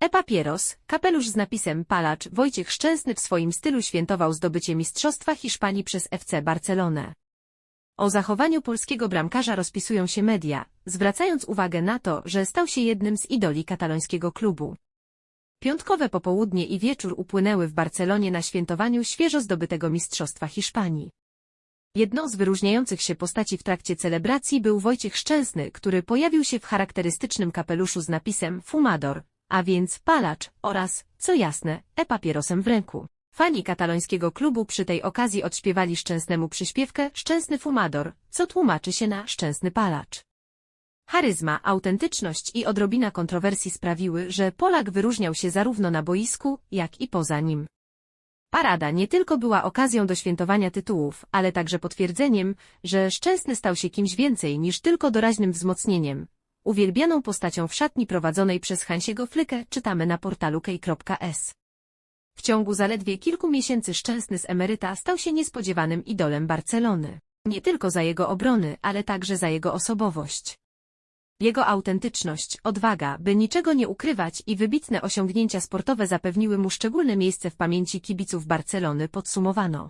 E-Papieros, kapelusz z napisem Palacz Wojciech Szczęsny w swoim stylu świętował zdobycie Mistrzostwa Hiszpanii przez FC Barcelonę. O zachowaniu polskiego bramkarza rozpisują się media, zwracając uwagę na to, że stał się jednym z idoli katalońskiego klubu. Piątkowe popołudnie i wieczór upłynęły w Barcelonie na świętowaniu świeżo zdobytego Mistrzostwa Hiszpanii. Jedną z wyróżniających się postaci w trakcie celebracji był Wojciech Szczęsny, który pojawił się w charakterystycznym kapeluszu z napisem Fumador, a więc palacz oraz, co jasne, e-papierosem w ręku. Fani katalońskiego klubu przy tej okazji odśpiewali Szczęsnemu przyśpiewkę Szczęsny Fumador, co tłumaczy się na Szczęsny Palacz. Charyzma, autentyczność i odrobina kontrowersji sprawiły, że Polak wyróżniał się zarówno na boisku, jak i poza nim. Parada nie tylko była okazją do świętowania tytułów, ale także potwierdzeniem, że Szczęsny stał się kimś więcej niż tylko doraźnym wzmocnieniem. Uwielbianą postacią w szatni prowadzonej przez Hansiego Flykę czytamy na portalu kej.s. W ciągu zaledwie kilku miesięcy Szczęsny z emeryta stał się niespodziewanym idolem Barcelony. Nie tylko za jego obrony, ale także za jego osobowość. Jego autentyczność, odwaga, by niczego nie ukrywać i wybitne osiągnięcia sportowe zapewniły mu szczególne miejsce w pamięci kibiców Barcelony podsumowano.